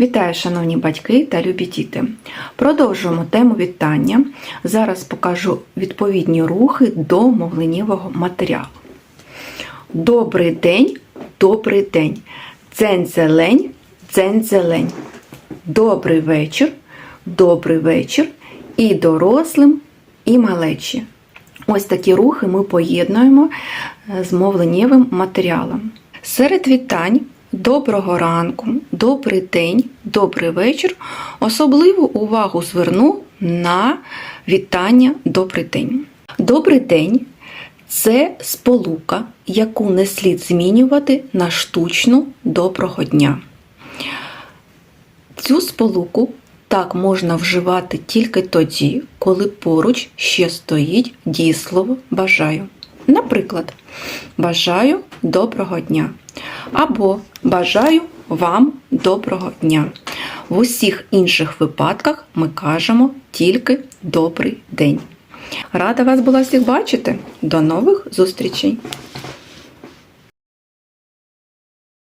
Вітаю, шановні батьки та любі діти. Продовжуємо тему вітання. Зараз покажу відповідні рухи до мовленнєвого матеріалу. Добрий день, добрий день. Дзень-зелень, дзень-зелень. Добрий вечір, добрий вечір. І дорослим, і малечі. Ось такі рухи ми поєднуємо з мовленнєвим матеріалом. Серед вітань доброго ранку, добрий день, добрий вечір. Особливу увагу зверну на вітання добрий день. Добрий день це сполука, яку не слід змінювати на штучну доброго дня. Цю сполуку так можна вживати тільки тоді, коли поруч ще стоїть дієслово бажаю. Наприклад, бажаю доброго дня або бажаю вам доброго дня. В усіх інших випадках ми кажемо тільки добрий день. Рада вас була всіх бачити. До нових зустрічей!